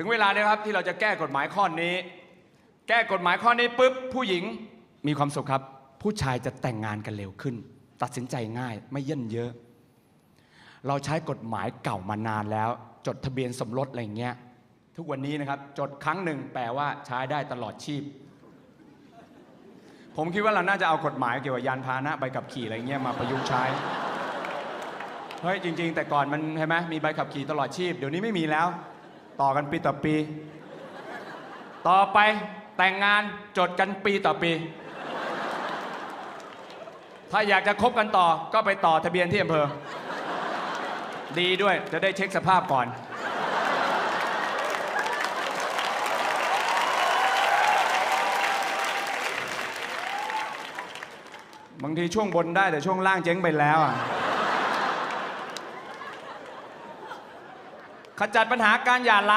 ถึงเวลาแล้วครับที่เราจะแก้กฎหมายข้อนี้ แก้กฎหมายข้อนี้ปุ๊บผู้หญิงมีความสุขครับ ผู้ชายจะแต่งงานกันเร็วขึ้น ตัดสินใจง่ายไม่เย่นเยอะ เราใช้กฎหมายเก่ามานานแล้ว จดทะเบียนสมรสอะไรเงี้ยทุกวันนี้นะครับจดครั้งหนึ่งแปลว่าใช้ได้ตลอดชีพ ผมคิดว่าเราน่าจะเอากฎหมายเกี่ยวกับยานพาหนะใบขับขี่อะไรเงี้ยมาประยุกต์ใช้เฮ้ยจริง ๆ แต่ก่อนมันใช่ไหมมีใบขับขี่ตลอดชีพ เดี๋ยวนี้ไม่มีแล้ว ต่อกันปีต่อปี ต่อไปแต่งงานจดกันปีต่อปี ถ้าอยากจะคบกันต่อก็ไปต่อทะเบียนที่อำเภอ ดีด้วยจะได้เช็คสภาพก่อนบางทีช่วงบนได้แต่ช่วงล่างเจ๊งไปแล้วอะ ขจัดปัญหาการหย่าร้าง